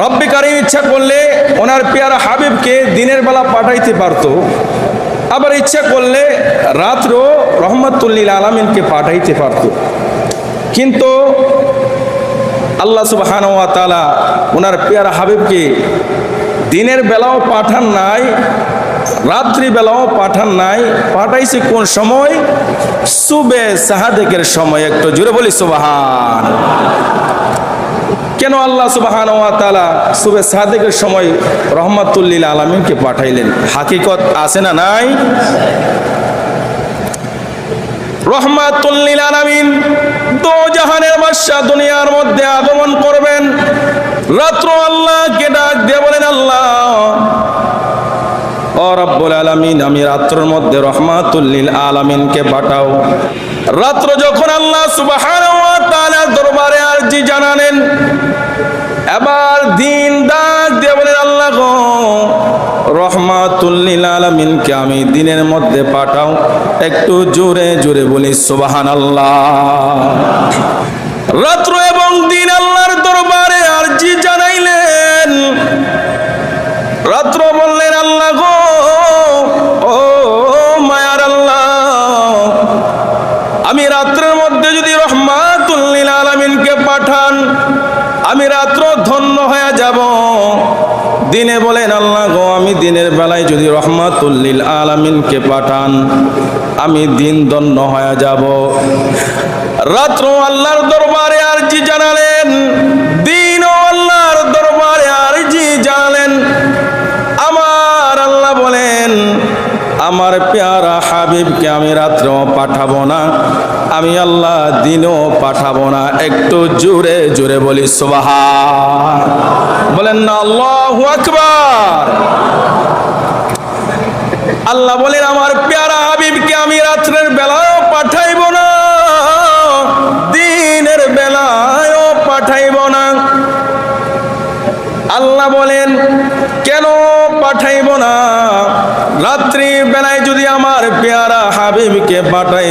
রব্বি কারিম ইচ্ছা করলে ওনার পেয়ারা হাবিবকে দিনের বেলা পাঠাইতে পারতো। আবার ইচ্ছা করলে রাত্র রহমতুল্লিল আলমিনকে পাঠাইতে পারতো। কিন্তু আল্লাহ সুবাহান তাআলা ওনার পেয়ারা হাবিবকে দিনের বেলাও পাঠান নাই, রাত্রি বেলাও পাঠান নাই। পাঠাইছে কোন সময়? সুবে সাহাদেকের সময়, একটু জুড়ে বলি সুবাহান। কেন আল্লাহ সুবাহান সুবে সাদেকের সময় রহমাতুল্লিল আলমিনকে পাঠাইলেন? হাকিকত আছে না নাই? রহমাতুল্লিল আলামিন দো জাহানের বাদশা দুনিয়ার মধ্যে আগমন করবেন। রাত্র আল্লাহকে ডাক দিয়ে বলেন, আল্লাহ রব্বুল আমি রাত্রের মধ্যে রহমাতুল্লিল পাঠাও। রাত্র যখন আল্লাহ তাআলার দরবারে আরজি এবার দিন ডাক দিয়ে বলেন, আল্লাহ গো রহমাতুল্লিল আলমিনকে আমি দিনের মধ্যে পাঠাও। একটু জোরে জোরে বলি সুবাহান আল্লাহ রাত্র এবং দিন আল্লাহর দরবারে আরজি জানাইলেন। রাত্র বললেন, আল্লাহ গো, ও মায়ার আল্লাহ, আমি রাত্রের মধ্যে যদি রহমাতুল্লিল আলমিনকে পাঠান আমি রাত্র ধন্য হয়ে যাব। দিনে বলেন, আল্লাহ গো, আমি দিনের বেলায় যদি রহমাতুল্লিল আলমিনকে পাঠান, আমি দিন ধন্য হয়ে যাব। রাত্র আল্লাহর দরবারে আর আরজি জানালেন দিন আল্লাহর দরবারে আর আরজি জানালেন। আমার আল্লাহ বলেন, আমার পেয়ারা হাবিবকে আমি রাত্রেও পাঠাবো না। আমি আল্লাহ দিনও পাঠাবো না। একটু জোরে জোরে বলি সুবাহা বলেন না, আল্লাহ আকবার। আল্লাহ বলেন, আমার পেয়ারা হাবিবকে আমি রাত্রের বেলাও পাঠাইব না, দিনের বেলায়ও পাঠাইব না। আল্লাহ বলেন, কেন পাঠাইব না? রাত্রি বেলায় যদি আমার পেয়ারা হাবিবকে পাঠাই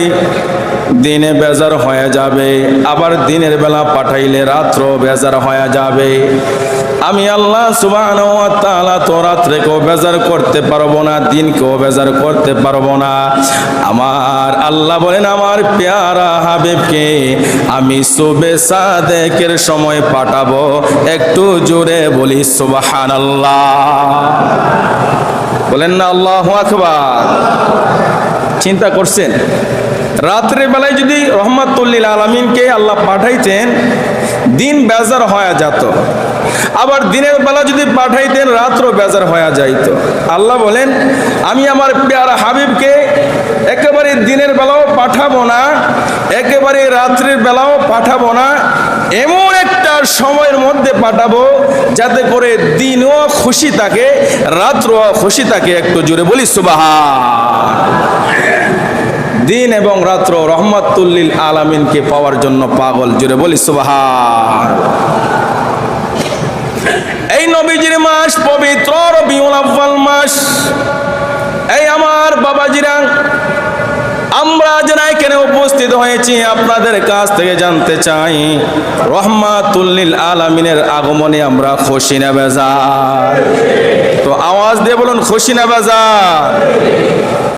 দিনে বেজার হয়ে যাবে, আবার দিনের বেলা পাঠাইলে রাত্র বেজার হয়ে যাবে। আমি আল্লাহ তাআলা তো রাত্রেকেও বেজার করতে পারব না, দিনকেও বেজার করতে পারব না। আমার আল্লাহ বলেন, আমার পেয়ারা হাবিবকে আমি সুবে সাদেকের সময় পাঠাবো, একটু জোরে বলি সুবাহান আল্লাহ বলেন না, আল্লাহ আকবার। চিন্তা করছেন? রাত্রের বেলায় যদি রহমাতুল্লিল আলমিনকে আল্লাহ পাঠাইতেন, দিন বেজার হয়ে যেত আবার দিনের বেলা যদি পাঠাইতেন রাত্র বেজার হয়ে যাইত। আল্লাহ বলেন, আমি আমার পেয়ারা হাবিবকে একেবারে দিনের বেলাও পাঠাবো না, একেবারে রাত্রির বেলাও পাঠাবো না, এমন একটা সময়ের মধ্যে পাঠাবো যাতে করে দিনও খুশি থাকে, রাত্রও খুশি থাকে। একটু জুড়ে বলি সুবাহা দিন এবং রাত্র রহমাতুল্লিল আলামিনকে পাওয়ার জন্য পাগল জুড়ে বলি সুবাহান। এই নবীজির মাস, পবিত্র মাস। এই আমার বাবাজিরা, আমরা যারা এখানে উপস্থিত হয়েছি, আপনাদের কাছ থেকে জানতে চাই, রহমাতুল্লিল আলামিনের আগমনে আমরা খুশি না বেজার? তো আওয়াজ দিয়ে বলুন, খুশি না বেজার?